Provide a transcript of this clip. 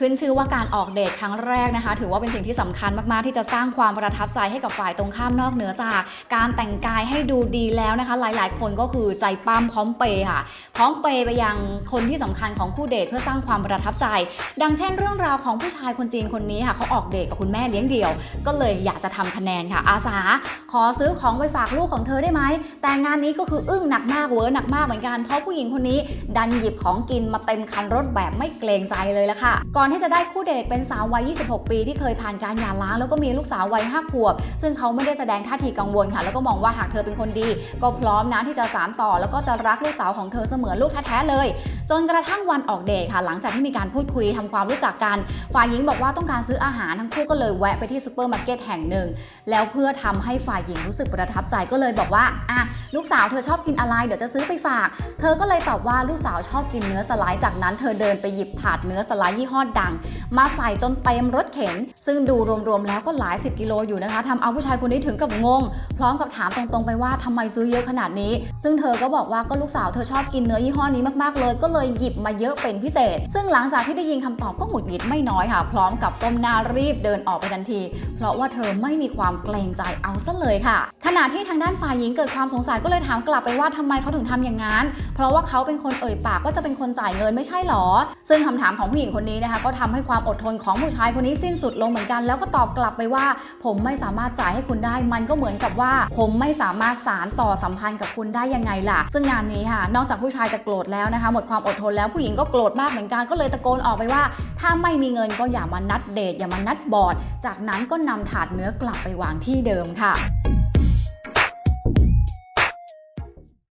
ขึ้นชื่อว่าการออกเดทครั้งแรกนะคะ ถือว่าเป็นสิ่งที่สำคัญมากๆที่จะสร้างความประทับใจให้กับฝ่ายตรงข้ามนอกเหนือจากการแต่งกายให้ดูดีแล้วนะคะ หลาย ๆ คนก็คือใจปั้มพร้อมเปย์ค่ะ พร้อมเปย์ไปยังคนที่สำคัญของคู่เดทเพื่อสร้างความประทับใจ ดังเช่น เรื่องราวของผู้ชายคนจีนคนนี้ค่ะเขาออกเดทกับคุณแม่เลี้ยงเดี่ยว ก็เลยอยากจะทำคะแนนค่ะ อาสา ขอซื้อของไปฝากลูกของเธอได้ไหมแต่งานนี้ก็คืออึ้งหนักมากเวอร์หนักมากเหมือนกันเพราะผู้หญิงคนนี้ ดันหยิบของกินมาเต็มคันรถแบบไม่เกรงใจเลยละค่ะก่อนที่จะได้คู่เดทเป็นสาววัย 26 ปีที่เคยผ่านการหย่าร้าง แล้วก็มีลูกสาววัย 5 ขวบ ซึ่งเขาไม่ได้แสดงท่าทีกังวลค่ะ แล้วก็มองว่าหากเธอเป็นคนดี ก็พร้อมนะที่จะสานต่อ แล้วก็จะรักลูกสาวของเธอเสมือนลูกแท้ๆเลย จนกระทั่งวันออกเดทค่ะ หลังจากที่มีการพูดคุยทำความรู้จักกัน ฝ่ายหญิงบอกว่าต้องการซื้ออาหารทั้งคู่ก็เลยแวะไปที่ซูเปอร์มาร์เก็ตแห่งหนึ่ง แล้วเพื่อทำให้ฝ่ายหญิงรู้สึกประทับใจก็เลยบอกว่าอะลูกสาวเธอชอบกินอะไรเดี๋ยวจะซื้อไปฝาก เธอก็เลยตอบว่าลูกสาวชอบกินเนื้อสไลด์จากนั้นเธอเดินไปหยิบถาดเนื้อสไลด์ยี่ห้อดง มาใส่จนเต็มรถเข็น ซึ่งดูรวมๆแล้วก็หลายสิบกิโลอยู่นะคะทำเอาผู้ชายคนนี้ถึงกับงง พร้อมกับถามตรงๆไปว่าทำไมซื้อเยอะขนาดนี้ ซึ่งเธอก็บอกว่าก็ลูกสาวเธอชอบกินเนื้อยี่ห้อนี้มากๆเลย ก็เลยหยิบมาเยอะเป็นพิเศษ ซึ่งหลังจากที่ได้ยินคำตอบก็หงุดหงิดไม่น้อยค่ะ พร้อมกับก้มหน้ารีบเดินออกไปทันที เพราะว่าเธอไม่มีความเกรงใจเอาซะเลยค่ะ ขณะที่ทางด้านฝ่ายหญิงเกิดความสงสัยก็เลยถามกลับไปว่าทำไมเขาถึงทำอย่างนั้น เพราะว่าเขาเป็นคนเอ่ยปากว่าจะเป็นคนจ่ายเงินไม่ใช่หรอ ซึ่งคำถามของผู้หญิงคนนี้นะคะก็ทำให้ความอดทนของผู้ชายคนนี้สิ้นสุดลงเหมือนกัน แล้วก็ตอบกลับไปว่า ผมไม่สามารถจ่ายให้คุณได้ มันก็เหมือนกับว่า ผมไม่สามารถสารต่อสัมพันธ์กับคุณได้ยังไงล่ะ ซึ่งงานนี้ค่ะ นอกจากผู้ชายจะโกรธแล้วนะคะ หมดความอดทนแล้วผู้หญิงก็โกรธมากเหมือนกันก็เลยตะโกนออกไปว่า ถ้าไม่มีเงินก็อย่ามานัดเดทอย่ามานัดบอร์ดจากนั้นก็นำถาดเนื้อกลับไปวางที่เดิมค่ะ